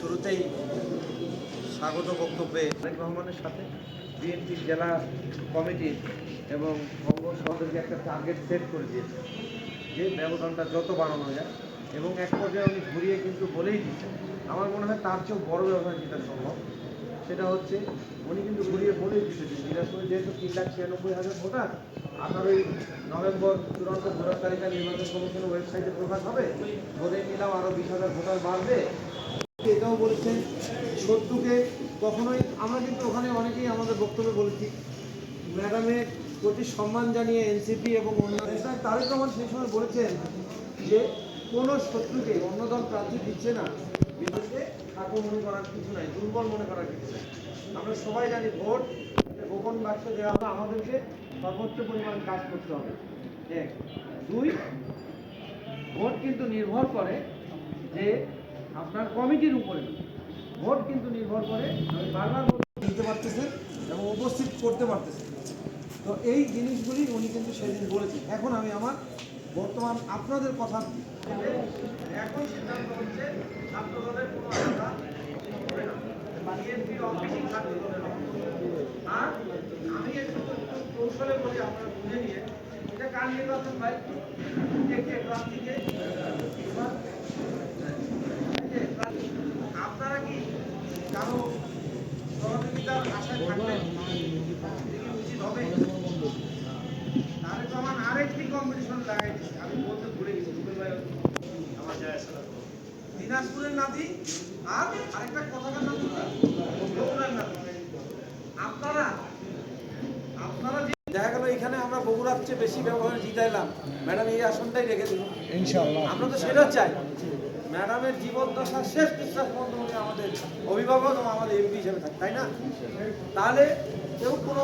শুরুতেই স্বাগত বক্তব্যে তারেক রহমানের সাথে বিএনপির জেলা কমিটির এবং অঙ্গ সহযোগী একটা টার্গেট সেট করে দিয়েছে, যে ব্যবধানটা যত বাড়ানো যায় এবং এক পর্যায়ে উনি ঘুরিয়ে কিন্তু বলেই দিচ্ছেন আমার মনে হয় তার চেয়েও বড় ব্যবধান যেটা সম্ভব, সেটা হচ্ছে উনি কিন্তু ঘুরিয়ে বলেই দিচ্ছে দিনাজপুরে যেহেতু তিন লাখ ছিয়ানব্বই হাজার ভোটার আঠারোই নভেম্বর চূড়ান্ত ভোটার তালিকা নির্বাচন কমিশনের ওয়েবসাইটে প্রকাশ হবে। ধরে নিলাম আরও বিশ হাজার ভোটার বাড়বে। এটাও বলেছেন শত্রুকে কখনোই, আমরা কিন্তু ওখানে অনেকেই আমাদের বক্তব্যে বলেছি ম্যাডামের প্রতি সম্মান জানিয়ে এনসিপি এবং অন্য তারেক রহমান সেই সময় বলেছেন যে কোনো শত্রুকে অন্য দল প্রার্থী দিচ্ছে না। বিরুদ্ধে ঠাকুর মনে করার কিছু নাই, দুর্বল মনে করার কিছু নাই। আমরা সবাই জানি ভোট গোপন বাক্সে দেওয়া হবে আমাদেরকে সর্বোচ্চ পরিমাণ কাজ করতে হবে। এক। দুই ভোট কিন্তু নির্ভর করে যে আপনার কমিটির উপরে। ভোট কিন্তু নির্ভর করে আমি বারবার বলছি, দিতে পারতেছেন এবং উপস্থিত করতে পারতেছেন। তো এই জিনিসগুলি উনি কিন্তু সেদিন বলেছেন। এখন আমি আমার বর্তমান আপনাদের কথা এখন সিদ্ধান্ত হচ্ছে ছাত্র দলের কোনো আলাদা হবে না। বিএনপির অফিসই ছাত্র দলের অফিস। আর আমি একটু একটু কৌশলে বলি আপনারা বুঝে নিয়ে এটা কার নির্বাচন ভাই কে কে প্রার্থীকে এবার, এই যে প্রার্থী, আপনারা কি কারও সহযোগিতার আশায় থাকবেন? উচিত হবে তাহলে তো আমার আরেকটি কম্পিটিশন লাগাই আমি বলতে ভুলে গেছি ভাই। আমার যায় দিনাজপুরের নাতি আর আরেকটা কথাকার নাতি আপনারা যে দেখা গেল এখানে আমরা বগুড়ার চেয়ে বেশি ব্যবহার জিতাইলাম ম্যাডাম এই আসনটাই রেখে ইনশাআল্লাহ। আমরা তো সেটা চাই। ম্যাডামের জীবন দশার শেষ বিশ্বাস বন্ধ উনি আমাদের অভিভাবক এবং আমাদের এমপি হিসেবে থাকে তাই না? তাহলে কেউ কোনো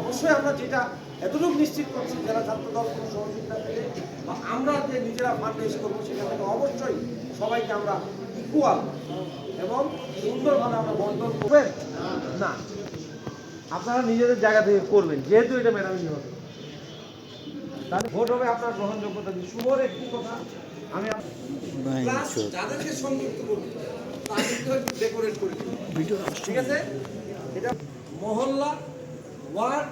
অবশ্যই আমরা যেটা এতটুকু নিশ্চিত করছি যারা ছাত্র দল কোনো সহযোগিতা পেলে বা আমরা যে নিজেরা ফান্ড রেজ করব সেখান থেকে অবশ্যই সবাইকে আমরা ইকুয়াল এবং সুন্দরভাবে আমরা বন্টন করবেন না আপনারা নিজেদের জায়গা থেকে করবেন যেহেতু এটা ম্যাডামের নিহত তাহলে ভোট হবে আপনার গ্রহণযোগ্যতা দিয়ে। শুভর একটি কথা আমি যাদেরকে সংযুক্ত করবে ডেকোরেট করে ঠিক আছে? এটা মহল্লা ওয়ার্ড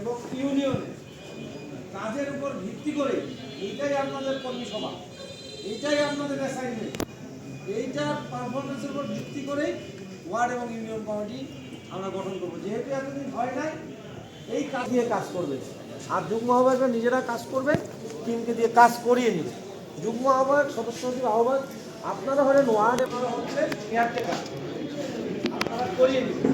এবং ইউনিয়নে কাজের উপর ভিত্তি করে এইটাই আপনাদের কর্মী সভা। এইটাই আপনাদের অ্যাসাইনমেন্ট এইটার পারফরমেন্সের উপর ভিত্তি করে ওয়ার্ড এবং ইউনিয়ন কমিটি আমরা গঠন করব। যেহেতু এতদিন হয় নাই এই কাজ দিয়ে কাজ করবে। আর যুগ্ম আহ্বায়করা নিজেরা কাজ করবে, টিমকে দিয়ে কাজ করিয়ে নেবে। যুগ্ম আহ্বায়ক, সদস্য সচিব, আহ্বায়ক, আপনারা হলেন ওয়ার্ড হচ্ছে হচ্ছেন আপনারা করিয়ে নেবেন।